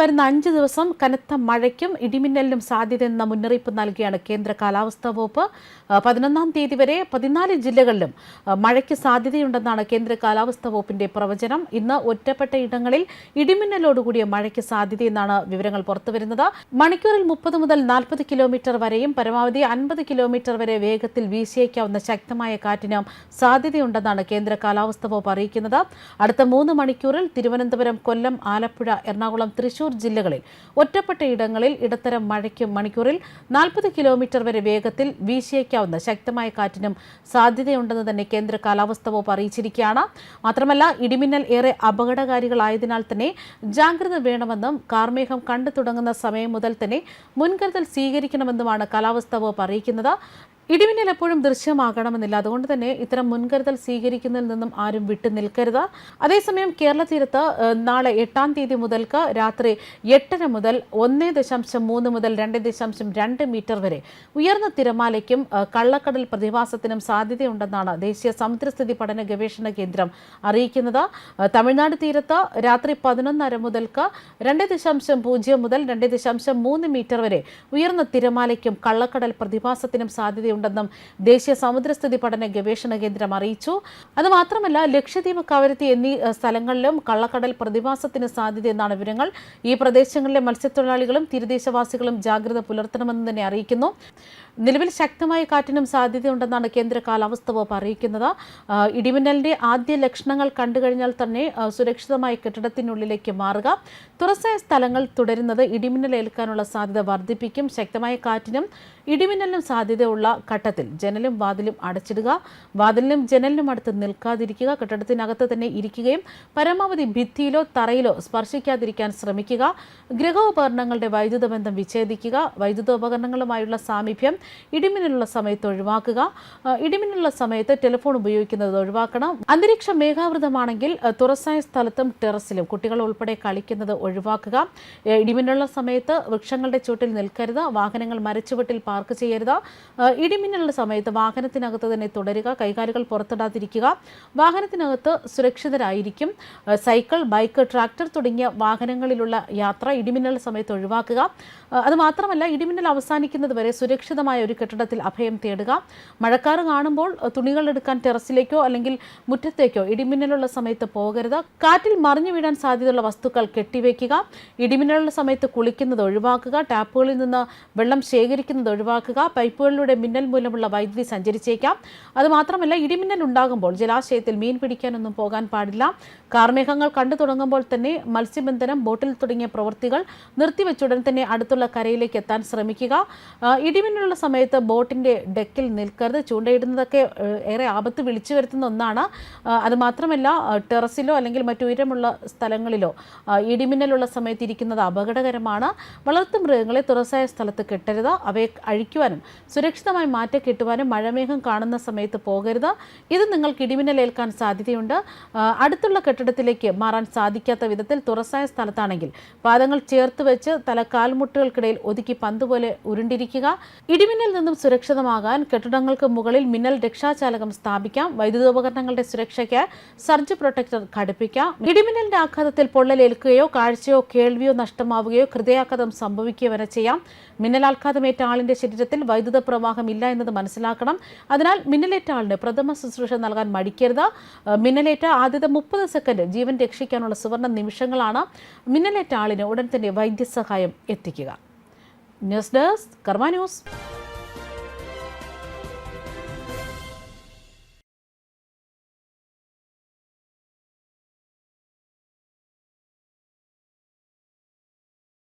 വരുന്ന അഞ്ച് ദിവസം കനത്ത മഴയ്ക്കും ഇടിമിന്നലിനും സാധ്യതയെന്ന മുന്നറിയിപ്പ് നൽകിയാണ് കേന്ദ്ര കാലാവസ്ഥാ വകുപ്പ്. പതിനൊന്നാം തീയതി വരെ പതിനാല് ജില്ലകളിലും മഴയ്ക്ക് സാധ്യതയുണ്ടെന്നാണ് കേന്ദ്ര കാലാവസ്ഥാ വകുപ്പിന്റെ പ്രവചനം. ഇന്ന് ഒറ്റപ്പെട്ട ഇടങ്ങളിൽ ഇടിമിന്നലോടുകൂടിയ മഴയ്ക്ക് സാധ്യതയെന്നാണ് വിവരങ്ങൾ പുറത്തുവരുന്നത്. മണിക്കൂറിൽ മുപ്പത് മുതൽ നാൽപ്പത് കിലോമീറ്റർ വരെയും പരമാവധി അൻപത് കിലോമീറ്റർ വരെ വേഗത്തിൽ വീശിയേക്കാവുന്ന ശക്തമായ കാറ്റിന് സാധ്യതയുണ്ടെന്നാണ് കേന്ദ്ര കാലാവസ്ഥാ വകുപ്പ് അറിയിക്കുന്നത്. അടുത്ത മൂന്ന് മണിക്കൂറിൽ തിരുവനന്തപുരം കൊല്ലം ആലപ്പുഴ എറണാകുളം തൃശൂർ ജില്ലകളിൽ. ഒറ്റപ്പെട്ട ഇടങ്ങളിൽ ഇടത്തരം മഴയ്ക്കും മണിക്കൂറിൽ നാൽപ്പത് കിലോമീറ്റർ വരെ വേഗത്തിൽ വീശിയേക്കാവുന്ന ശക്തമായ കാറ്റിനും സാധ്യതയുണ്ടെന്ന് തന്നെ കേന്ദ്ര കാലാവസ്ഥാ വകുപ്പ് അറിയിച്ചിരിക്കുകയാണ്. മാത്രമല്ല ഇടിമിന്നൽ ഏറെ അപകടകാരികളായതിനാൽ തന്നെ ജാഗ്രത വേണമെന്നും കാർമേഘം കണ്ടു തുടങ്ങുന്ന സമയം മുതൽ തന്നെ മുൻകരുതൽ സ്വീകരിക്കണമെന്നുമാണ് കാലാവസ്ഥാ വകുപ്പ് അറിയിക്കുന്നത്. ഇടിമിന്നൽ എപ്പോഴും ദൃശ്യമാകണമെന്നില്ല. അതുകൊണ്ട് തന്നെ ഇത്തരം മുൻകരുതൽ സ്വീകരിക്കുന്നതിൽ നിന്നും ആരും വിട്ടു നിൽക്കരുത്. അതേസമയം കേരള തീരത്ത് നാളെ എട്ടാം തീയതി മുതൽക്ക് രാത്രി എട്ടര മുതൽ ഒന്ന് ദശാംശം മൂന്ന് മുതൽ രണ്ട് ദശാംശം രണ്ട് മീറ്റർ വരെ ഉയർന്ന തിരമാലയ്ക്കും കള്ളക്കടൽ പ്രതിഭാസത്തിനും സാധ്യതയുണ്ടെന്നാണ് ദേശീയ സമുദ്രസ്ഥിതി പഠന ഗവേഷണ കേന്ദ്രം അറിയിക്കുന്നത്. തമിഴ്നാട് തീരത്ത് രാത്രി പതിനൊന്നര മുതൽക്ക് രണ്ട് ദശാംശം പൂജ്യം മുതൽ രണ്ട് ദശാംശം മൂന്ന് മീറ്റർ വരെ ഉയർന്ന തിരമാലയ്ക്കും കള്ളക്കടൽ പ്രതിഭാസത്തിനും സാധ്യതയുണ്ടെന്നും ദേശീയ സമുദ്രസ്ഥിതി പഠന ഗവേഷണ കേന്ദ്രം അറിയിച്ചു. അതുമാത്രമല്ല ലക്ഷദ്വീപ് കവരത്തി എന്നീ സ്ഥലങ്ങളിലും കള്ളക്കടൽ പ്രതിഭാസത്തിന് സാധ്യതയെന്നാണ് വിവരങ്ങൾ. ഈ പ്രദേശങ്ങളിലെ മത്സ്യത്തൊഴിലാളികളും തീരദേശവാസികളും ജാഗ്രത പുലർത്തണമെന്ന് തന്നെ അറിയിക്കുന്നു. നിലവിൽ ശക്തമായ കാറ്റിനും സാധ്യതയുണ്ടെന്നാണ് കേന്ദ്ര കാലാവസ്ഥ വകുപ്പ് അറിയിക്കുന്നത്. ഇടിമിന്നലിന്റെ ആദ്യ ലക്ഷണങ്ങൾ കണ്ടുകഴിഞ്ഞാൽ തന്നെ സുരക്ഷിതമായ കെട്ടിടത്തിനുള്ളിലേക്ക് മാറുക. തുറസായ സ്ഥലങ്ങൾ തുടരുന്നത് ഇടിമിന്നൽ ഏൽക്കാനുള്ള സാധ്യത വർദ്ധിപ്പിക്കും. ശക്തമായ കാറ്റിനും ഇടിമിന്നലിനും സാധ്യതയുള്ള ഘട്ടത്തിൽ ജനലും വാതിലും അടച്ചിടുക. വാതിലിനും ജനലിനും അടുത്ത് നിൽക്കാതിരിക്കുക. കെട്ടിടത്തിനകത്ത് തന്നെ ഇരിക്കുകയും പരമാവധി ഭിത്തിയിലോ തറയിലോ സ്പർശിക്കാതിരിക്കാൻ ശ്രമിക്കുക. ഗൃഹോപകരണങ്ങളുടെ വൈദ്യുത ബന്ധം വിച്ഛേദിക്കുക. വൈദ്യുതോപകരണങ്ങളുമായുള്ള സാമീപ്യം ഇടിമിന്നലുള്ള സമയത്ത് ഒഴിവാക്കുക. ഇടിമിനുള്ള സമയത്ത് ടെലിഫോൺ ഉപയോഗിക്കുന്നത് ഒഴിവാക്കണം. അന്തരീക്ഷ മേഘാവൃതമാണെങ്കിൽ തുറസായ സ്ഥലത്തും ടെറസിലും കുട്ടികൾ ഉൾപ്പെടെ കളിക്കുന്നത് ഒഴിവാക്കുക. ഇടിമിനുള്ള സമയത്ത് വൃക്ഷങ്ങളുടെ ചുവട്ടിൽ നിൽക്കരുത്. വാഹനങ്ങൾ മരച്ചുവട്ടിൽ പാർക്ക് ചെയ്യരുത്. ഇടിമിന്നലുള്ള സമയത്ത് വാഹനത്തിനകത്ത് തന്നെ തുടരുക കൈകാലുകൾ പുറത്തിടാതിരിക്കുക വാഹനത്തിനകത്ത് സുരക്ഷിതരായിരിക്കും. സൈക്കിൾ ബൈക്ക് ട്രാക്ടർ തുടങ്ങിയ വാഹനങ്ങളിലുള്ള യാത്ര ഇടിമിന്നൽ സമയത്ത് ഒഴിവാക്കുക. അതുമാത്രമല്ല ഇടിമിന്നൽ അവസാനിക്കുന്നത് വരെ സുരക്ഷിതമായ ഒരു കെട്ടിടത്തിൽ അഭയം തേടുക. മഴക്കാർ കാണുമ്പോൾ തുണികൾ എടുക്കാൻ ടെറസിലേക്കോ അല്ലെങ്കിൽ മുറ്റത്തേക്കോ ഇടിമിന്നലുള്ള സമയത്ത് പോകരുത്. കാറ്റിൽ മറിഞ്ഞു വീഴാൻ സാധ്യതയുള്ള വസ്തുക്കൾ കെട്ടിവെക്കുക. ഇടിമിന്നലുള്ള സമയത്ത് കുളിക്കുന്നത് ഒഴിവാക്കുക. ടാപ്പുകളിൽ നിന്ന് വെള്ളം ശേഖരിക്കുന്നത് ഒഴിവാക്കുക. പൈപ്പുകളിലൂടെ മിന്നൽ മൂലമുള്ള വൈദ്യുതി സഞ്ചരിച്ചേക്കാം. അതുമാത്രമല്ല ഇടിമിന്നൽ ഉണ്ടാകുമ്പോൾ ജലാശയത്തിൽ മീൻ പിടിക്കാനൊന്നും പോകാൻ പാടില്ല. കാർമേഘങ്ങൾ കണ്ടു തുടങ്ങുമ്പോൾ തന്നെ മത്സ്യബന്ധനം ബോട്ടിൽ തുടങ്ങിയ പ്രവൃത്തികൾ നിർത്തിവെച്ചുടൻ തന്നെ അടുത്തുള്ള കരയിലേക്ക് എത്താൻ ശ്രമിക്കുക. ഇടിമിന്നലുള്ള സമയത്ത് ബോട്ടിന്റെ ഡെക്കിൽ നിൽക്കരുത്. ചൂണ്ടയിടുന്നതൊക്കെ ഏറെ ആപത്ത് വിളിച്ചു വരുത്തുന്ന ഒന്നാണ്. ആ, അത് മാത്രമല്ല ആ, ടെറസിലോ അല്ലെങ്കിൽ മറ്റു ഉയരമുള്ള സ്ഥലങ്ങളിലോ ഇടിമിന്നലുള്ള സമയത്ത് ഇരിക്കുന്നത് അപകടകരമാണ്. വളർത്തു മൃഗങ്ങളെ തുറസായ സ്ഥലത്ത് കെട്ടരുത്. അവയെ അഴിക്കുവാനും സുരക്ഷിതമായി മാറ്റി കിട്ടുവാനും മഴമേഘം കാണുന്ന സമയത്ത് പോകരുത്. ഇത് നിങ്ങൾക്ക് ഇടിമിന്നലേൽക്കാൻ സാധ്യതയുണ്ട്. അടുത്തുള്ള കെട്ടിടത്തിലേക്ക് മാറാൻ സാധിക്കാത്ത വിധത്തിൽ തുറസായ സ്ഥലത്താണെങ്കിൽ പാദങ്ങൾ ചേർത്ത് വെച്ച് തല കാൽമുട്ടുകൾക്കിടയിൽ ഒതുക്കി പന്ത് പോലെ ഉരുണ്ടിരിക്കുക. ഇടിമിന്നൽ നിന്നും സുരക്ഷിതമാകാൻ കെട്ടിടങ്ങൾക്ക് മുകളിൽ മിന്നൽ രക്ഷാചാലകം സ്ഥാപിക്കാം. വൈദ്യുതോപകരണങ്ങളുടെ സുരക്ഷയ്ക്ക് സർജ് പ്രൊട്ടക്ടർ ഘടിപ്പിക്കാം. ഇടിമിന്നലിന്റെ ആഘാതത്തിൽ പൊള്ളലേൽക്കുകയോ കാഴ്ചയോ കേൾവിയോ നഷ്ടമാവുകയോ ഹൃദയാഘാതം സംഭവിക്കുകയോ വരെ ചെയ്യാം. മിന്നലാഘാതമേറ്റ ആളിന്റെ ശരീരത്തിൽ വൈദ്യുത പ്രവാഹം ഇല്ല എന്നത് മനസ്സിലാക്കണം. അതിനാൽ മിന്നലേറ്റ ആളിന് പ്രഥമ ശുശ്രൂഷ നൽകാൻ മടിക്കരുത്. മിന്നലേറ്റ ആദ്യത്തെ മുപ്പത് സെക്കൻഡ് ജീവൻ രക്ഷിക്കാനുള്ള സുവർണ നിമിഷങ്ങളാണ്. മിന്നലേറ്റ ആളിന് ഉടൻ തന്നെ വൈദ്യസഹായം എത്തിക്കുക. News desk Karma news.